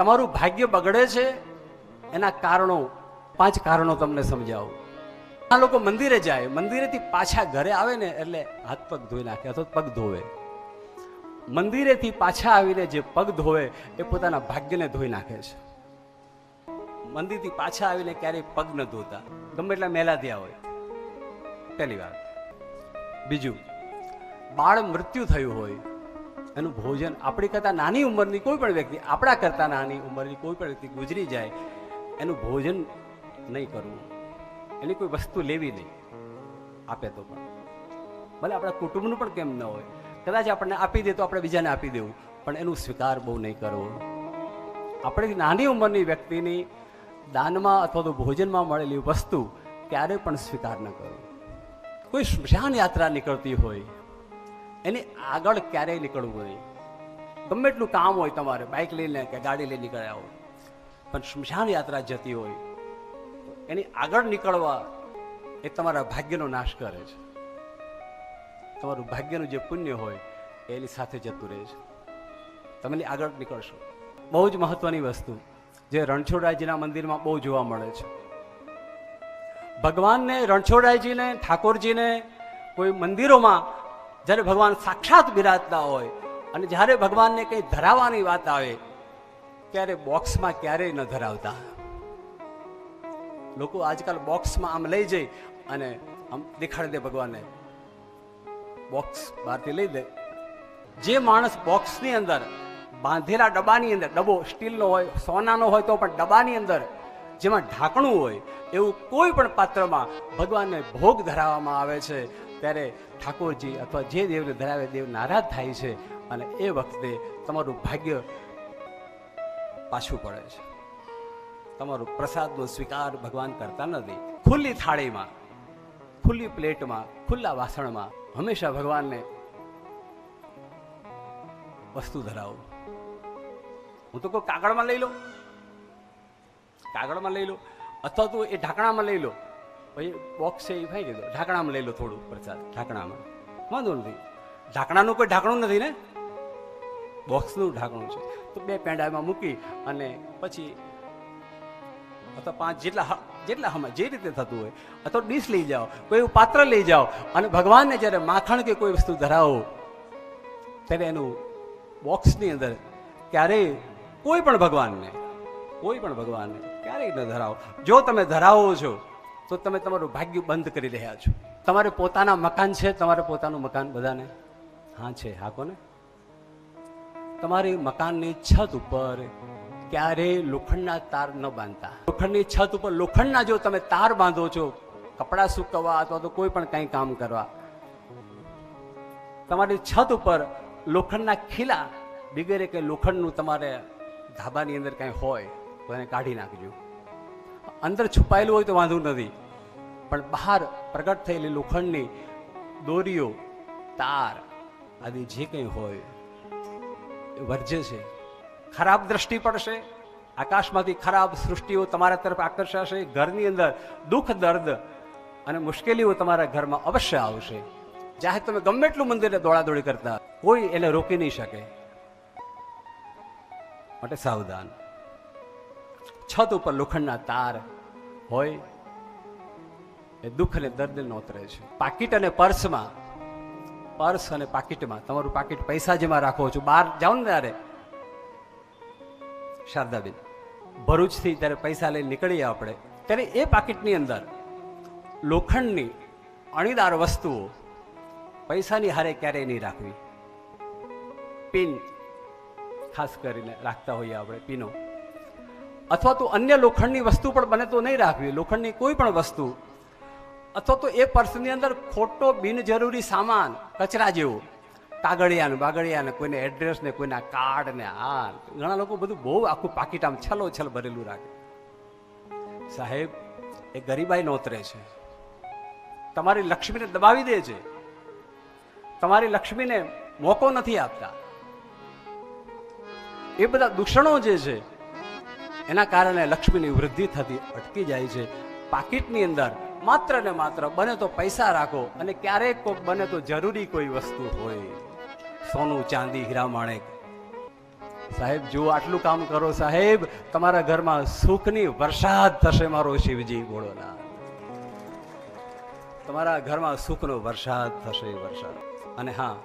તમારું ભાગ્ય બગડે છે, એના કારણો, પાંચ કારણો તમને સમજાવું. આ લોકો મંદિરે જાય, મંદિરેથી પાછા ઘરે આવે ને એટલે હાથ પગ ધોઈ નાખે, અથવા પગ ધોવે. મંદિરેથી પાછા આવીને જે પગ ધોવે, એ પોતાના ભાગ્યને ધોઈ નાખે છે. મંદિરથી પાછા આવીને ક્યારેય પગ ન ધોતા. ગમે એટલા મેલા થયા હોય. પહેલી વાત. બીજું, બાળ મૃત્યુ થયું હોય એનું ભોજન આપણી કરતાં નાની ઉંમરની કોઈ પણ વ્યક્તિ, આપણા કરતાં નાની ઉંમરની કોઈ પણ વ્યક્તિ ગુજરી જાય, એનું ભોજન નહીં કરવું. એની કોઈ વસ્તુ લેવી નહીં. આપે તો પણ. ભલે આપણા કુટુંબનું પણ કેમ ન હોય. કદાચ આપણને આપી દે તો આપણે બીજાને આપી દેવું, પણ એનું સ્વીકાર બહુ નહીં કરવો. આપણે નાની ઉંમરની વ્યક્તિની દાનમાં અથવા તો ભોજનમાં મળેલી વસ્તુ ક્યારેય પણ સ્વીકાર ન કરવો. કોઈ સ્મશાન યાત્રા નીકળતી હોય એની આગળ ક્યારેય નીકળવું નહીં. ગમે એટલું કામ હોય તમારે બાઇક લઈને કે ગાડી લઈને નીકળ્યા હોય, પણ સ્મશાન યાત્રા જતી હોય એની આગળ નીકળવા એ તમારા ભાગ્યનો નાશ કરે છે. તમારું ભાગ્યનું જે પુણ્ય હોય એની સાથે જતું રહે છે. તમે આગળ નીકળશો. બહુ જ મહત્વની વસ્તુ, જે રણછોડરાયજીના મંદિરમાં બહુ જોવા મળે છે. ભગવાનને, રણછોડરાયજીને, ઠાકોરજીને કોઈ મંદિરોમાં જ્યારે ભગવાન સાક્ષાત બિરાજતા હોય અને જ્યારે ભગવાનને કંઈ ધરાવવાની વાત આવે, ત્યારે બોક્સમાં ક્યારેય ન ધરાવતા. લોકો આજકાલ બોક્સમાં આમ લઈ જઈ અને આમ દેખાડી દે ભગવાનને. બોક્સ બહારથી લઈ દે જે માણસ બોક્સની અંદર, બાંધેલા ડબ્બાની અંદર, ડબ્બો સ્ટીલનો હોય, સોનાનો હોય તો પણ ડબ્બાની અંદર જેમાં ઢાંકણું હોય, એવું કોઈ પણ પાત્રમાં ભગવાનને ભોગ ધરાવવામાં આવે છે. ત્યારે ઠાકોરજી અથવા જે દેવને ધરાવે દેવ નારાજ થાય છે અને એ વખતે તમારું ભાગ્ય પાછું પડે છે. તમારું પ્રસાદનો સ્વીકાર ભગવાન કરતા નથી. ખુલ્લી થાળીમાં, ખુલ્લી પ્લેટમાં, ખુલ્લા વાસણમાં હંમેશા ભગવાનને વસ્તુ ધરાવો. હું તો કોઈ કાગળમાં લઈ લો કાગળમાં લઈ લો અથવા તો એ ઢાંકણામાં લઈ લો પછી બોક્સ એ ફેંકી દો. ઢાંકણામાં લઈ લો થોડું પ્રસાદ, ઢાંકણામાં. વાંધો નથી. ઢાંકણાનું કોઈ ઢાંકણું નથી ને? બોક્સનું ઢાંકણું છે. તો બે પેંડામાં મૂકી અને પછી અથવા પાંચ જેટલા જેટલા હમણાં જે રીતે થતું હોય, અથવા ડીશ લઈ જાઓ, કોઈ એવું પાત્ર લઈ જાઓ અને ભગવાનને જ્યારે માખણ કે કોઈ વસ્તુ ધરાવો, ત્યારે એનું બોક્સની અંદર ક્યારેય કોઈ પણ ભગવાનને, કોઈ પણ ભગવાનને ક્યારેય ન ધરાવો. જો તમે ધરાવો છો તો તમે તમારું ભાગ્ય બંધ કરી રહ્યા છો. તમારે પોતાના મકાન છે, તમારે પોતાનું મકાન બધાને? હા છે, હા કોને? તમારી મકાનની છત ઉપર ક્યારેય લોખંડના તાર ન બાંધતા. લોખંડની છત ઉપર લોખંડના જો તમે તાર બાંધો છો, કપડાં સૂકવવા અથવા તો કોઈ પણ કંઈ કામ કરવા, તમારી છત ઉપર લોખંડના ખીલા વગેરે કે લોખંડનું તમારે ધાબાની અંદર કાંઈ હોય તો એને કાઢી નાખજો. અંદર છુપાયેલું હોય તો વાંધો નથી. પણ બહાર પ્રગટ થયેલી લોખંડની દોરીઓ, તાર આદિ જે કંઈ હોય, એ વર્જ્ય છે. ખરાબ દ્રષ્ટિ પડશે, આકાશમાંથી ખરાબ સૃષ્ટિઓ તમારા તરફ આકર્ષાશે, ઘરની અંદર દુઃખ, દર્દ અને મુશ્કેલીઓ તમારા ઘરમાં અવશ્ય આવશે. જાહેર તમે ગમે એટલું મંદિરે દોડાદોડી કરતા કોઈ એને રોકી નહીં શકે. માટે સાવધાન. છત ઉપર લોખંડના તાર હોય, એ દુઃખ અને દર્દ નોતરે છે. પાકીટ અને પર્સમાં, પર્સ અને પાકીટમાં, તમારું પાકીટ પૈસા જેમાં રાખો છો, બહાર જાઓ ને ત્યારે. શારદાબેન, ભરૂચથી ત્યારે પૈસા લઈને નીકળીએ આપણે, ત્યારે એ પાકીટની અંદર લોખંડની અણીદાર વસ્તુઓ પૈસાની હારે ક્યારેય નહીં રાખવી. પિન ખાસ કરીને રાખતા હોઈએ આપણે, પીનો. અથવા તો અન્ય લોખંડની વસ્તુ પણ બને તો નહીં રાખવી. લોખંડની કોઈ પણ વસ્તુ. અથવા તો એ પર્સની અંદર ખોટો બિનજરૂરી સામાન, કચરા જેવો. કાગળિયાને, બાગળિયાને, કોઈને એડ્રેસ ને, કોઈના કાર્ડ ને આ ઘણા લોકો બધું બહુ આખું પાકીટ આમ છલો છલ ભરેલું રાખે. સાહેબ, એ ગરીબાઈ નોતરે છે. તમારી લક્ષ્મીને દબાવી દે છે. તમારી લક્ષ્મીને મોકો નથી આપતા. એ બધા દૂષણો જે છે એના કારણે લક્ષ્મીની વૃદ્ધિ થતી અટકી જાય છે. પાકીટની અંદર માત્ર ને માત્ર બને તો પૈસા રાખો અને ક્યારેક કોઈક બને તો જરૂરી કોઈ વસ્તુ હોય. સોનું ચાંદી, હીરા માણેક. સાહેબ જો આટલું કામ કરો સાહેબ. તમારા ઘરમાં સુખની વરસાદ થશે મારો શિવજી બોલોના. તમારા ઘરમાં સુખનો વરસાદ થશે વરસાદ. અને હા,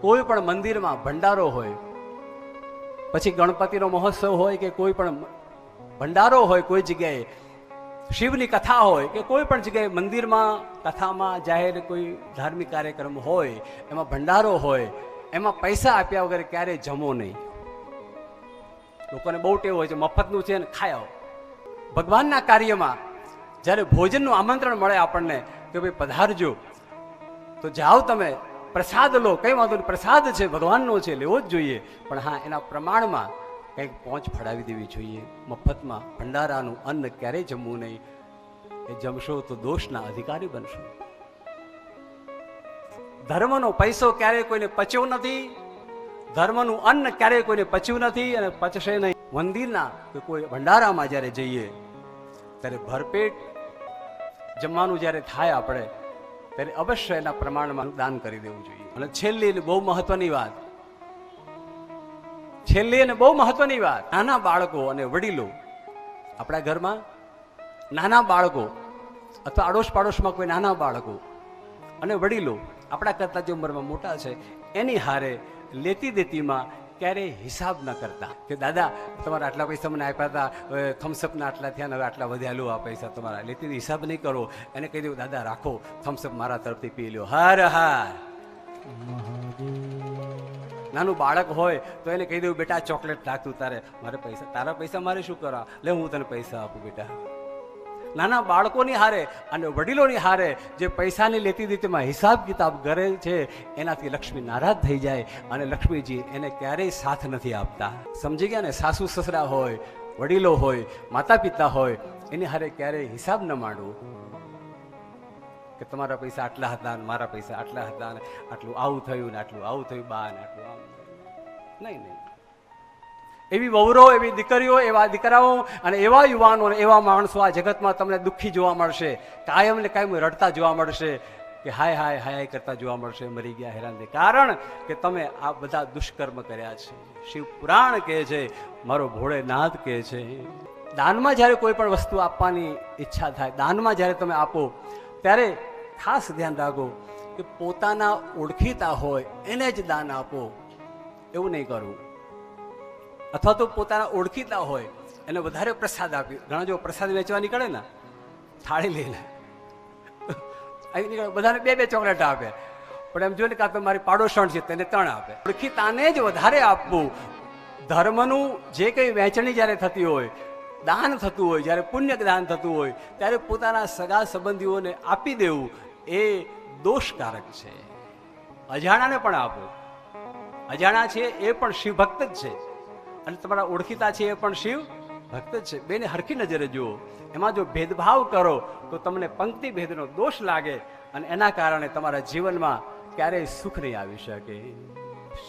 કોઈ પણ મંદિરમાં ભંડારો હોય પછી ગણપતિનો મહોત્સવ હોય કે કોઈ પણ ભંડારો હોય, કોઈ જગ્યાએ, શિવની કથા હોય કે કોઈ પણ જગ્યાએ મંદિરમાં કથામાં જાહેર કોઈ ધાર્મિક કાર્યક્રમ હોય, એમાં ભંડારો હોય, એમાં પૈસા આપ્યા વગર ક્યારેય જમો નહીં. લોકોને બહુ ટેવ હોય છે, મફતનું છે ને ખાયો ભગવાનના કાર્યમાં જ્યારે ભોજનનું આમંત્રણ મળે આપણને કે ભાઈ પધારજો, તો જાઓ તમે પ્રસાદ લો. કઈ વાંધો પ્રસાદ છે, ભગવાનનો છે, લેવો જ જોઈએ. પણ હા, એના પ્રમાણમાં કંઈક પહોંચ ફડાવી દેવી જોઈએ. મફતમાં ભંડારાનું અન્ન ક્યારેય જમવું નહીં. એ જમશો તો દોષના અધિકારી બનશો. ધર્મનો પૈસો ક્યારેય કોઈને પચ્યો નથી. ધર્મનું અન્ન ક્યારેય કોઈને પચ્યું નથી અને પચશે નહીં. મંદિરના કે કોઈ ભંડારામાં જ્યારે જઈએ, ત્યારે ભરપેટ જમવાનું જ્યારે થાય આપણે ત્યારે અવશ્ય એના પ્રમાણમાં દાન કરી દેવું જોઈએ. અને છેલ્લી અને બહુ મહત્વની વાત. છેલ્લી અને બહુ મહત્વની વાત નાના બાળકો અને વડીલો આપણા ઘરમાં નાના બાળકો અથવા આડોશ પાડોશમાં કોઈ નાના બાળકો અને વડીલો આપણા કરતા જે ઉંમરમાં મોટા છે એની હારે લેતી દેતીમાં ક્યારેય હિસાબ ન કરતા કે દાદા તમારા આટલા પૈસા મને આપ્યા હતા થમ્સઅપના આટલા થયા ને હવે આટલા વધ્યા લો આ પૈસા તમારા. લેતી હિસાબ નહીં કરો. એને કહી દઉં દાદા રાખો થમ્સઅપ મારા તરફથી પી લ્યો. હર હાર. નાનું બાળક હોય તો એને કહી દઉં બેટા ચોકલેટ રાખતું તારે. મારે પૈસા તારા પૈસા મારે શું કરવા લે હું તને પૈસા આપું બેટા. નાના બાળકોની હારે અને વડીલોની હારે જે પૈસાની લેતી દીતીમાં હિસાબ કિતાબ કરે છે, એનાથી લક્ષ્મી નારાજ થઈ જાય અને લક્ષ્મીજી એને ક્યારેય સાથ નથી આપતા. સમજી ગયા ને? સાસુ સસરા હોય, વડીલો હોય માતા પિતા હોય, એની હારે ક્યારેય હિસાબ ન માંડવું. કે તમારા પૈસા આટલા હતા ને મારા પૈસા આટલા હતા ને આટલું આવું થયું ને આટલું આવું થયું, બા ને આટલું આવું નહીં નહીં. એવી વહુરો, એવી દીકરીઓ, એવા દીકરાઓ અને એવા યુવાનો અને એવા માણસો આ જગતમાં તમને દુઃખી જોવા મળશે, કાયમ ને કાયમ રડતા જોવા મળશે કે હાય હાય હાય કરતા જોવા મળશે, મરી ગયા હેરાન કારણ કે તમે આ બધા દુષ્કર્મ કર્યા છે. શિવ પુરાણ કહે છે, મારો ભોળેનાથ કહે છે. દાનમાં જ્યારે કોઈ પણ વસ્તુ આપવાની ઈચ્છા થાય, દાનમાં જ્યારે તમે આપો, ત્યારે ખાસ ધ્યાન રાખો કે પોતાના ઓળખીતા હોય, એને જ દાન આપો. એવું નહીં કરવું અથવા તો પોતાના ઓળખીતા હોય, એને વધારે પ્રસાદ આપ્યો ઘણા જો પ્રસાદ વેચવા નીકળે ને, થાળી લઈને. આવી નીકળે, બધાને બે બે ચોકલેટ આપે. પણ એમ જોઈએ ને કાં તો મારી પાડોશણ છે, તેને ત્રણ આપે. ઓળખીતાને જ વધારે આપવું. ધર્મનું જે કંઈ વહેંચણી જ્યારે થતી હોય, દાન થતું હોય, જ્યારે પુણ્ય દાન થતું હોય, ત્યારે પોતાના સગા સંબંધીઓને આપી દેવું એ દોષકારક છે. અજાણાને પણ આપો. અજાણા છે એ પણ શિવભક્ત જ છે. અને તમારા ઓળખીતા છે એ પણ શિવ ભક્ત છે. બેને હરખી નજરે જુઓ. એમાં જો ભેદભાવ કરો, તો તમને પંક્તિ ભેદનો દોષ લાગે અને એના કારણે તમારા જીવનમાં ક્યારેય સુખ નહીં આવી શકે.